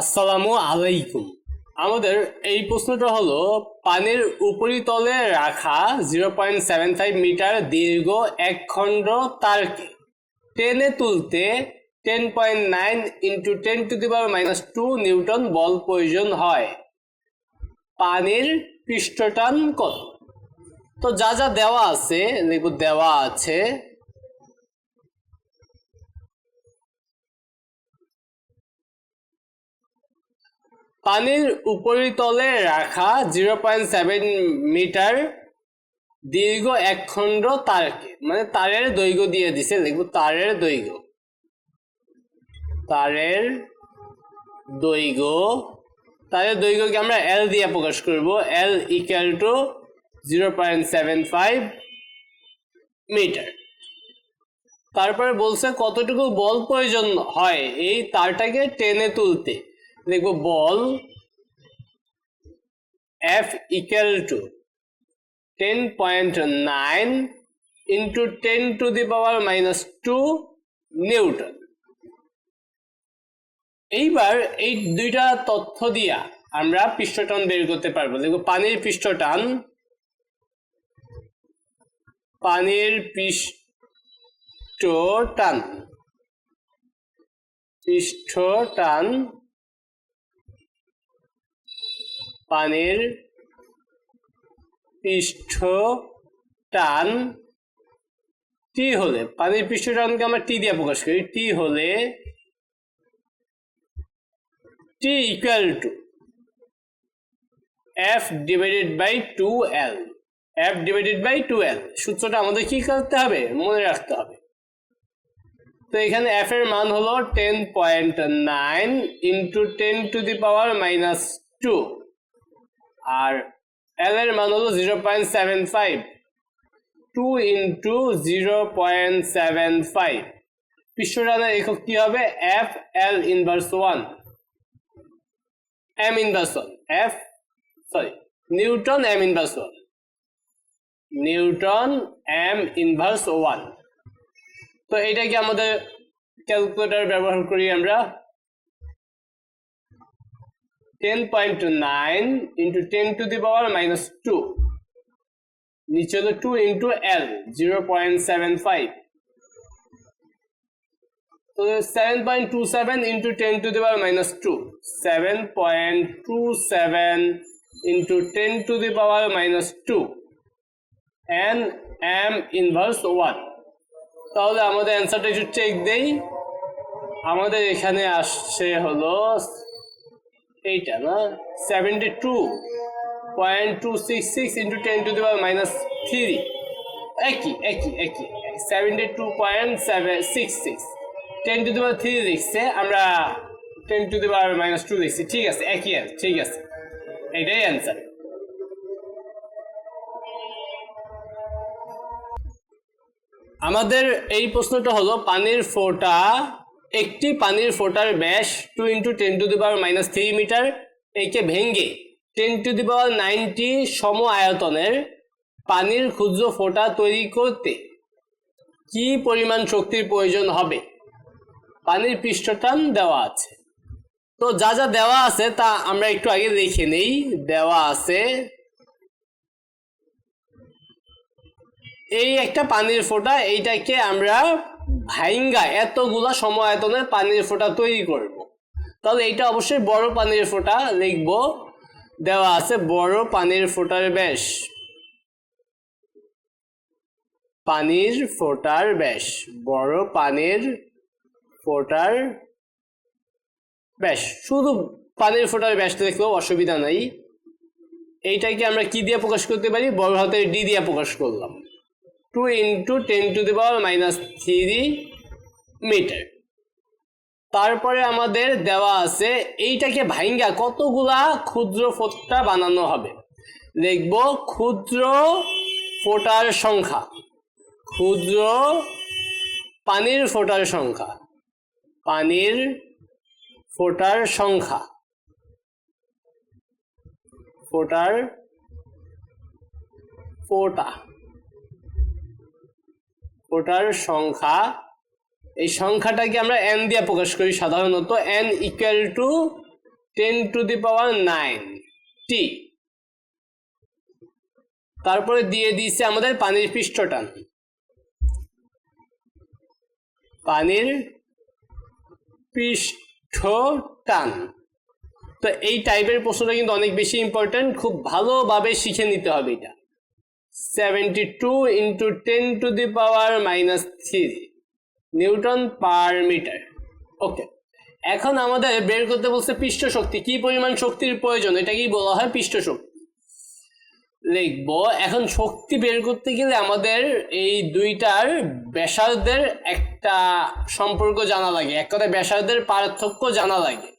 আসসালামু আলাইকুম। আমাদের এই প্রশ্নটা হলো, পানির উপরিতলে রাখা zero point seven five metre দীর্ঘ এক খণ্ড তারকে টেনে তুলতে ten point nine into ten to the minus two newton বল প্রয়োজন হয়। পানির পৃষ্ঠটান কত? তো যা যা দেওয়া আছে লিখব দেওয়া আছে পানির উপরিতলে রাখা জিরো পয়েন্ট সেভেন মিটার দীর্ঘ এক খণ্ড তারকে মানে তারের দৈর্ঘ্য দিয়ে দিছে লিখব তারের দৈর্ঘ্য। তারের দৈর্ঘ্য, তারের দৈর্ঘ্যকে আমরা এল দিয়ে প্রকাশ করব। L equal to zero point seven five metre তারপরে বলছে কতটুকু বল প্রয়োজন হয় এই তারটাকে টেনে তুলতে। দেখব বল F equal to ten point nine into ten to the power minus two newton এইবার এই দুইটা তথ্য দিয়া আমরা পৃষ্ঠটান বের করতে পারব। দেখো পানির পৃষ্ঠটান পানির পৃষ্ঠটান পৃষ্ঠটান পানির পৃষ্ঠ টান টি হলে, পানির পৃষ্ঠ টানকে আমরা টি দিয়ে প্রকাশ করি। টি হলে T equal to F divided by two L F divided by two L সূত্রটা আমাদের কি করতে হবে? মনে রাখতে হবে। তো এখানে এফ এর মান হলো ten point nine into ten to the power minus two R L এর মান হলো zero point seven five two into zero point seven five পৃষ্ঠটানের একক কি হবে? F L inverse one M inverse one F sorry newton M inverse one newton M inverse one তো এইটাকে আমাদের calculator ব্যবহার করি আমরা। Ten point nine into ten to the power minus নিচে হলো two into L zero point seven five তো seven point two seven into ten to the power minus two seven point two seven into ten to the power N M inverse one তাহলে আমাদের অ্যান্সারটা একটু check দেই। আমাদের এখানে আসছে হলো এইটা না? Seventy two point two six six into ten to the power minus three একই একই একই। Seventy two point seven six six ten to the power three লিখছে, আমরা ten to the power minus two লিখছি। ঠিক আছে, একই ঠিক আছে। এটাই অ্যান্সার আমাদের এই প্রশ্নটা হলো, পানির ফোঁটা একটি পানির ফোঁটার ব্যাস two into ten to the power minus three metre একে ভেঙ্গে ten to the power ninety সম আয়তনের পানির ক্ষুদ্র ফোঁটা তৈরি করতে কি পরিমাণ শক্তির প্রয়োজন হবে? পানির পৃষ্ঠটান দেওয়া আছে। তো যা যা দেওয়া আছে তা আমরা একটু আগে দেখে নেই। দেওয়া আছে এই একটা পানির ফোঁটা, এইটাকে আমরা ভাইঙ্গা এতগুলা সমায়তনের পানির ফোঁটা তৈরি করব। তাহলে এইটা অবশ্যই বড় পানির ফোঁটা লিখব। দেওয়া আছে বড় পানির ফোঁটার ব্যাস। পানির ফোঁটার ব্যাস। বড় পানির ফোঁটার ব্যাস। শুধু পানির ফোঁটার ব্যাসটা দেখলেও অসুবিধা নাই। এইটাকে আমরা কি দিয়ে প্রকাশ করতে পারি? বড় হাতের ডি দিয়ে প্রকাশ করলাম। Two into ten to the power minus three metre তারপরে আমাদের দেওয়া আছে, এইটাকে ভাইঙ্গা কতগুলা ক্ষুদ্র ফোঁটা বানানো হবে? লিখব ক্ষুদ্র ফোঁটার সংখ্যা। ক্ষুদ্র পানির ফোঁটার সংখ্যা। পানির ফোঁটার সংখ্যা। ফোঁটার ফোঁটা। ওটার সংখ্যা, এই সংখ্যাটাকে আমরা এন দিয়ে প্রকাশ করি সাধারণত N equal to ten to the power nine টি তারপরে দিয়ে দিয়েছে আমাদের পানির পৃষ্ঠটান পানির পৃষ্ঠ টান তো এই টাইপের প্রশ্নটা কিন্তু অনেক বেশি ইম্পর্ট্যান্ট খুব ভালোভাবে শিখে নিতে হবে এটা। Seventy two into ten to the power minus three newton per metre okay এখন আমাদের বের করতে বলছে পৃষ্ঠ শক্তি। কি পরিমাণ শক্তির প্রয়োজন? এটাকেই বলা হয় পৃষ্ঠ শক্তি। লিখব, এখন শক্তি বের করতে গেলে আমাদের এই দুইটার ব্যাসার্ধের একটা সম্পর্ক জানা লাগে। এক কথায় ব্যাসার্ধের পার্থক্য জানা লাগে।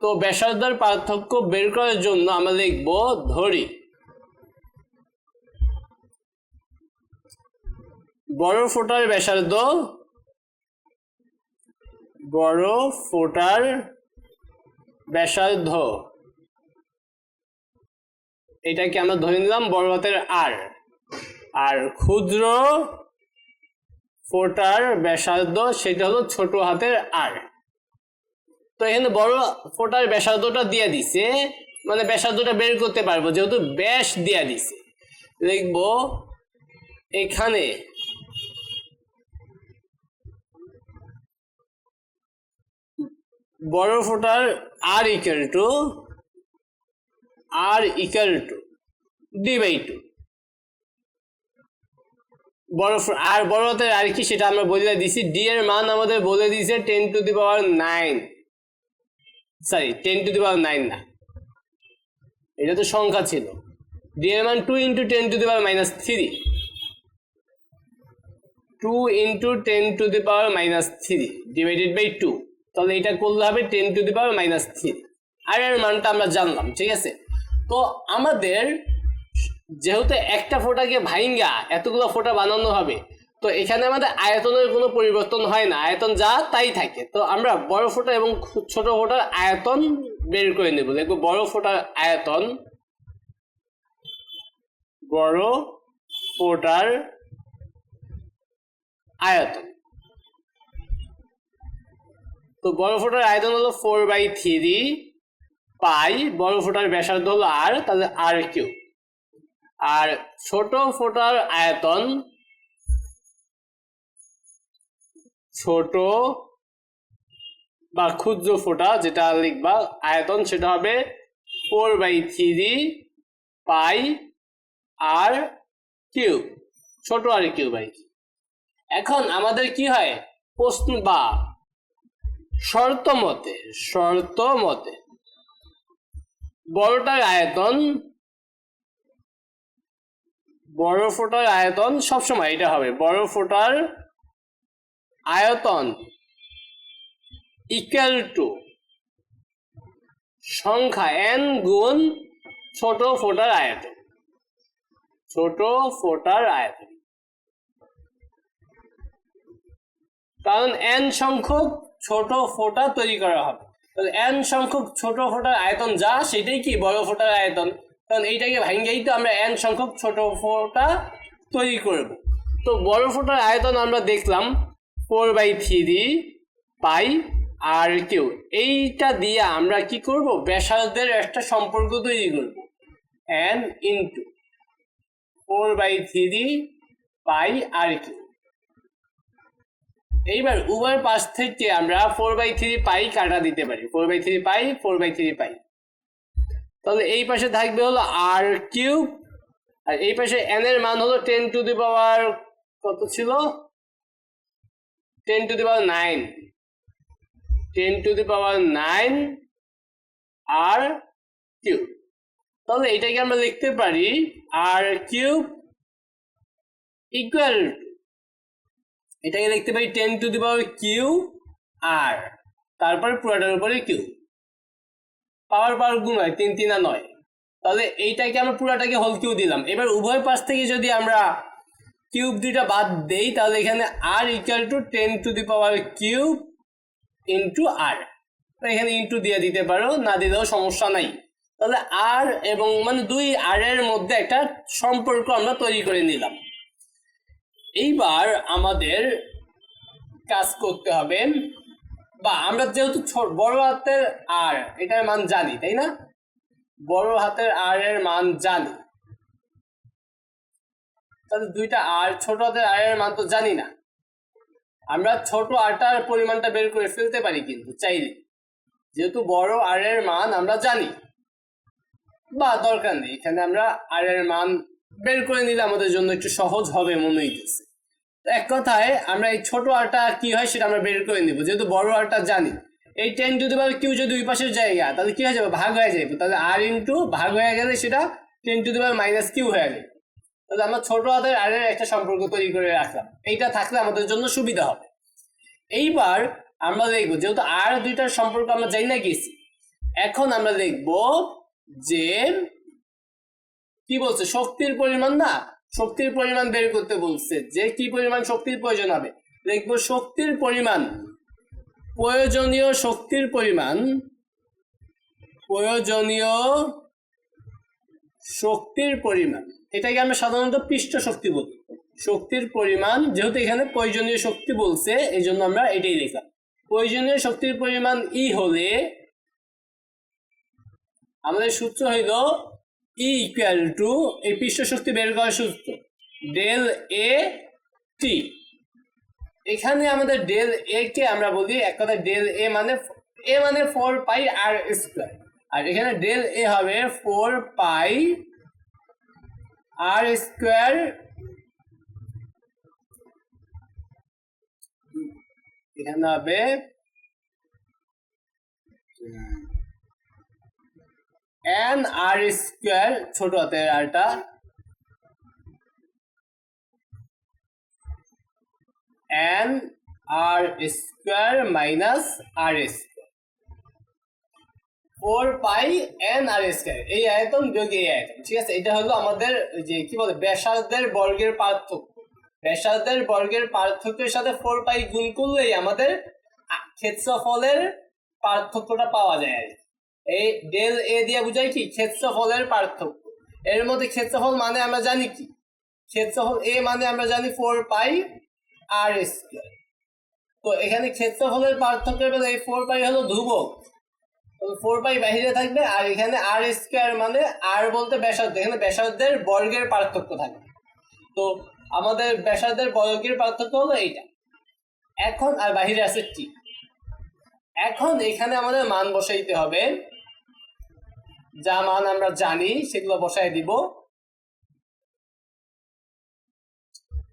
তো ব্যাসার্ধের পার্থক্য বের করার জন্য আমরা লিখব ধরি। বড় ফোটার ব্যাসার্ধ, বড় ফোটার ব্যাসার্ধ। এটাকে আমরা ধরে নিলাম বড় হাতের আর আর ক্ষুদ্র ফোটার ব্যাসার্ধ সেটা হলো ছোট হাতের আর তো এখানে বড় ফোটার ব্যাসার্ধটা দিয়ে দিছে মানে ব্যাসার্ধটা বের করতে পারব, যেহেতু ব্যাস দিয়ে দিছে। লিখব এখানে বড় ফোটার R equal to R equal to D by two বড় আর বড় আর কি সেটা আমরা বলে দিছি ডি এর মান আমাদের বলে দিয়েছে ten to the power nine sorry ten to the power nine না। এটা তো সংখ্যা ছিল। ডি এর মান two into ten to the power minus three two into ten to the power minus three divided by two তাহলে এটা করলে হবে ten to the power minus three R এর মানটা আমরা জানলাম, ঠিক আছে? তো আমাদের যেহেতু একটা ফোঁটাকে ভাইঙ্গা, এতগুলো ফোঁটা বানানো হবে, তো এখানে আমাদের আয়তনের কোনো পরিবর্তন হয় না। আয়তন যা, তাই থাকে। তো আমরা বড় ফোঁটা এবং ছোট ফোঁটার আয়তন বের করে নেব। দেখব বড় ফোঁটার আয়তন, বড় ফোঁটার আয়তন। তো বড় ফোঁটার আয়তন হলো ফোর বাই থ্রি পাই বড় ফোঁটার ব্যাসার্ধ হলো আর তাহলে আর কিউ আর ছোট ফোঁটার আয়তন, ছোট বা ক্ষুদ্র ফোঁটা যেটা লিখবা, আয়তন সেটা হবে four by three pi R cube ছোট আর কিউ বাই এখন আমাদের কি হয়? প্রশ্ন বা শর্ত মতে শর্ত মতে বড়টার আয়তন, বড় ফোটার আয়তন সবসময় এটা হবে। বড় ফোটার আয়তন ইকুয়াল টু সংখ্যা এন গুণ ছোট ফোটার আয়তন। ছোট ফোটার আয়তন। কারণ এন সংখ্যক ছোট ফোঁটা তৈরি করা হবে। এন সংখ্যক ছোট ফোঁটার আয়তন যা, সেটাই কি বড় ফোঁটার আয়তন? কারণ এইটাকে ভাঙ্গেই তো আমরা এন সংখ্যক ছোট ফোঁটা তৈরি করব। তো বড় ফোঁটার আয়তন আমরা দেখলাম four by three pi R cube এইটা দিয়ে আমরা কি করব? ব্যাসার্ধের একটা সম্পর্ক তৈরি করব। N into four by three pi R cube এইবার উভয় পাশ থেকে আমরা ফোর বাই থ্রি পাই কাটা দিতে পারি। Four by three pi four by three pi তাহলে এই পাশে থাকবে হলো আর কিউব আর এই পাশে এন এর মান হলো টেন টু দি পাওয়ার কত ছিল? Ten to the power nine ten to the power nine R cube তাহলে এটাকে আমরা লিখতে পারি আর কিউব ইকুয়াল এটাকে দেখতে পারি ten to the power cube R তারপর পুরাটার উপরে কিউ পাওয়ার পাওয়ার গুণ হয় তিন তিন আর নয়। তাহলে এইটাকে আমরা পুরাটাকে হোল কিউ দিলাম। এবার উভয় পাশ থেকে যদি আমরা কিউব দুইটা বাদ দেই, তাহলে এখানে R equal to ten to the power cube into R এখানে ইন্টু দিয়ে দিতে পারো, না দিলেও সমস্যা নাই। তাহলে আর এবং মানে দুই আর এর মধ্যে একটা সম্পর্ক আমরা তৈরি করে নিলাম। এইবার আমাদের কাজ করতে হবে, বা আমরা যেহেতু বড় হাতের আর, এটার মান জানি, তাই না? বড় হাতের আর এর মান জানি। তাহলে দুইটা আর, ছোট হাতের আর এর মান তো জানি না। আমরা ছোট আরটার পরিমাণটা বের করে ফেলতে পারি কিন্তু, চাইলে। যেহেতু বড় আর এর মান আমরা জানি, বা দরকার নেই, এখানে আমরা আর এর মান বের করে নিলে আমাদের জন্য একটু সহজ হবে মনে হইতেছে। এক কথায় আমরা এই ছোট আরটা কি হয় সেটা আমরা বের করে নিব। যেহেতু বড় আরটা জানি, এই ten to the power cube যদি দুই পাশের জায়গা, তাহলে কি হয়ে যাবে? ভাগ হয়ে যাবে তাহলে আর ইন্টু ভাগ হয়ে গেলে সেটা ten to the power minus cube হয়ে যাবে তাহলে আমরা ছোট হাতের আর এর একটা সম্পর্ক তৈরি করে রাখলাম। এইটা থাকলে আমাদের জন্য সুবিধা হবে। এইবার আমরা দেখব, যেহেতু আর দুইটার সম্পর্ক আমরা জানি না গেছি, এখন আমরা দেখব যে কি বলছে? শক্তির পরিমাণ না? শক্তির পরিমাণ বের করতে বলছে। যে কি পরিমাণ শক্তির প্রয়োজন হবে? দেখব শক্তির পরিমাণ, প্রয়োজনীয় শক্তির পরিমাণ, প্রয়োজনীয় শক্তির পরিমাণ। এটাকে আমরা সাধারণত পৃষ্ঠ শক্তি বলি। শক্তির পরিমাণ, যেহেতু এখানে প্রয়োজনীয় শক্তি বলছে এই জন্য আমরা এটাই লিখলাম। প্রয়োজনীয় শক্তির পরিমাণ ই হলে আমাদের সূত্র হইল ই ইকুয়াল টু এই পৃষ্ঠ শক্তি বের করার সূত্র ডেল এ টি এখানে আমাদের ডেল এ কে আমরা বলি, এক কথা ডেল এ মানে এ মানে ফোর পাই আর স্কোয়ার আর এখানে ডেল এ হবে ফোর পাই আর স্কোয়ার এখানে হবে এন আর স্কোয়ার ছোট হাতের আরটা। N R square minus R four pi N R square এই আয়তন বিয়োগ এই আয়তন, ঠিক আছে? এটা হলো আমাদের যে, কি বলে, ব্যাসার্ধের বর্গের পার্থক্য। ব্যাসার্ধের বর্গের পার্থক্যের সাথে ফোর পাই গুণ করলেই আমাদের ক্ষেত্রফলের পার্থক্যটা পাওয়া যায় আর কি। এই ডেল এ দিয়ে বুঝাই কি? ক্ষেত্রফলের পার্থক্য। এর মধ্যে ক্ষেত্রফল মানে আমরা জানি কি? ক্ষেত্রফল এ মানে আমরা জানি ফোর পাই আর স্কোয়ার তো এখানে ক্ষেত্রফলের পার্থক্যের বেলা এই ফোর পাই হলো ধ্রুবক। ফোর পাই বাহিরে থাকবে আর এখানে আর স্কোয়ার মানে আর বলতে ব্যাসার্ধ। এখানে ব্যাসার্ধের বর্গের পার্থক্য থাকবে তো আমাদের ব্যাসার্ধের বর্গের পার্থক্য হলো এইটা। এখন আর বাহিরে আছে টি এখন এখানে আমাদের মান বসাইতে হবে। যা মান আমরা জানি, সেগুলো বসাই দিব।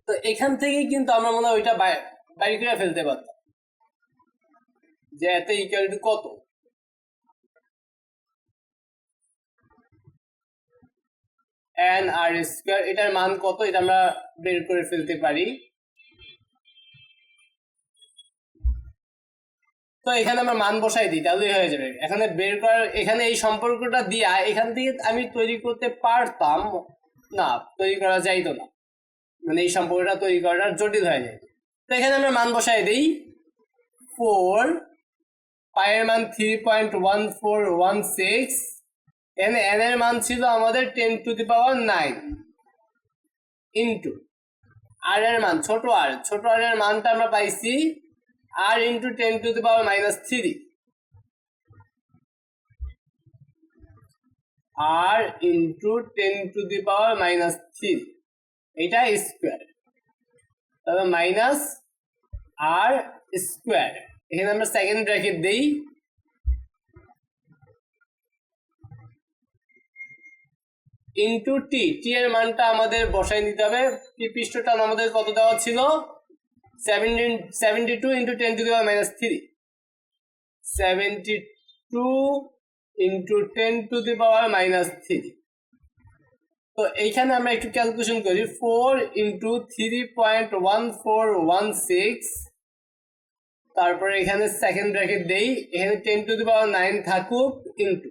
তো এখান থেকেই কিন্তু আমরা মনে হয় ওইটা বাই- বাইর করে ফেলতে পারতাম। যে এত ইকুয়াল টু কত? এন আর স্কোয়ার এটার মান কত? এটা আমরা বের করে ফেলতে পারি। তো এখানে আমরা মান বসাই দিই তাহলেই হয়ে যাবে। এখানে বের করার, এখানে এই সম্পর্কটা দিয়া এখান থেকে আমি তৈরি করতে পারতাম, না, তৈরি করা যাইতো না। মানে এই সম্পর্কটা তৈরি করাটা জটিল হয়ে যায়। তো এখানে আমরা মান বসাই দিই ফোর পায়ের মান three point one four one six N N এর মান ছিল আমাদের ten to the power nine into R এর মান, ছোট আর ছোট আর এর মানটা আমরা পাইছি R into ten to the power minus three R into ten to the power minus three এটা স্কোয়ার তবে মাইনাস আর স্কোয়ার এখানে আমরা সেকেন্ড ব্র্যাকেট দেই। ইন্টু টি টি এর মানটা আমাদের বসাই নিতে হবে। টি পৃষ্ঠটা আমাদের কত দেওয়া ছিল? Seventeen seventy two into ten to দেওয়া minus three seventy two into ten to the power minus three তো এইখানে আমরা একটু ক্যালকুলেশন করি। Four into three point one four one six তারপরে এখানে সেকেন্ড ব্র্যাকেট দেই। এখানে ten to the power nine থাকুক ইন্টু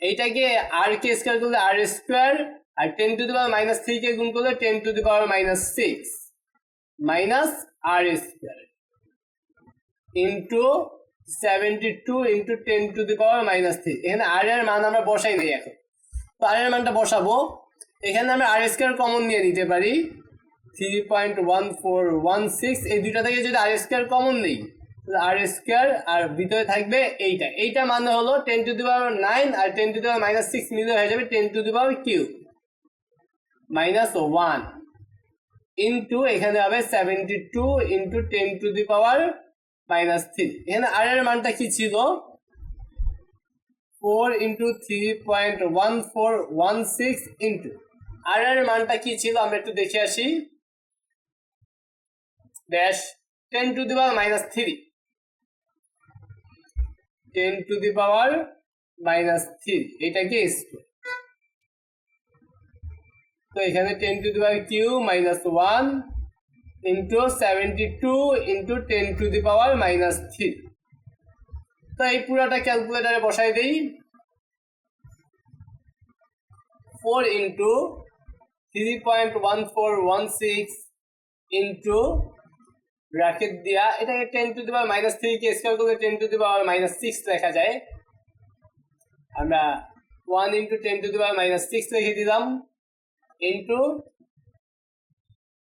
এইটাকে আর কে স্কোয়ার করলে R square R ten to the power three কে গুণ করলে ten to the power minus six minus R square into seventy two into ten to the power minus three এখানে R এর মান আমরা বসাই নেই এখন। তো আর এর মানটা বসাবো। এখানে আমরা আর স্কোয়ার কমন নিয়ে নিতে পারি। Three point one four one six এই দুইটা থেকে যদি আর স্কোয়ার কমন নেই আর স্কোয়ার আর ভিতরে থাকবে এইটা। এইটা মানে হলো ten to the power nine R ten to the power minus six মিলে হয়ে যাবে ten to the power cube minus one into এখানে হবে seventy two into ten to the power minus three এখানে আর এর মানটা কি ছিল? Four into three point one four one six into R এর মানটা কি ছিল? আমরা একটু দেখে আসি। Dash ten to the power minus three ten to the power minus three এটা কি? স্কোয়ার তো এখানে ten to the power cube minus one into seventy two into ten to the power minus three তো এই পুরাটা ক্যালকুলেটারে বসাই দেই। Four into three point one four one six into bracket দিয়া, এটাকে ten to the power minus three K square করলে ten to the power minus six লেখা যায়। আমরা one into ten to the power minus six লিখে দিলাম। Into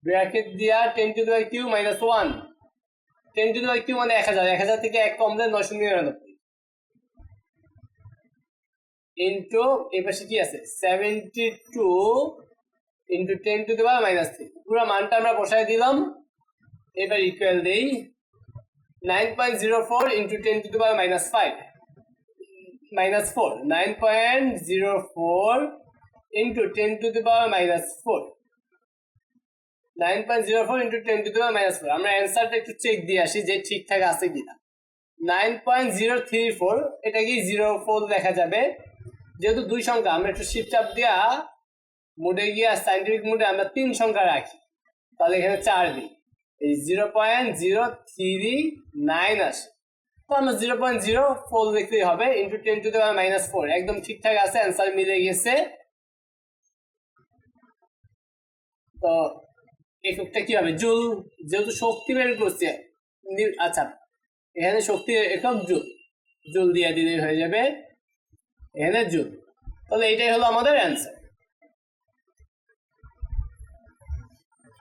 bracket দিয়া ten to the power cube minus one ten to the power cube মানে এক হাজার এক হাজার থেকে এক কমলে নয়শো নিরানব্বই। ইন্টু এই পাশে কি আছে? Seventy two into ten to the power minus three পুরো মানটা আমরা বসাই দিলাম। এবার ইকুয়াল দেই nine point zero four into ten to the power minus five minus four nine point zero four the power minus four nine point zero four into ten to the power minus four আমরা অ্যান্সারটা একটু check দিয়ে আসি যে ঠিকঠাক আছে কিনা। Nine point zero three four এটা কি জিরো ফোর দেখা যাবে? যেহেতু দুই সংখ্যা, আমরা একটু শিফট চাপ দিয়া মুডে গিয়া সাইন্টিফিক মুডে আমরা তিন সংখ্যা রাখি। তাহলে এখানে চার দিই। এই zero point zero three nine আসে। তো আমরা জিরো পয়েন্ট জিরো ফোর লিখতেই হবে ইন্টু টেন টু দেওয়ার মাইনাস ফোর একদম ঠিকঠাক আছে অ্যান্সার মিলে গেছে। তো এককটা কি হবে জুল, যেহেতু শক্তি বের করছে আচ্ছা এখানে শক্তি একক জুল। জুল দিয়ে দিলে হয়ে যাবে, এখানে জুল। তাহলে এটাই হলো আমাদের অ্যান্সার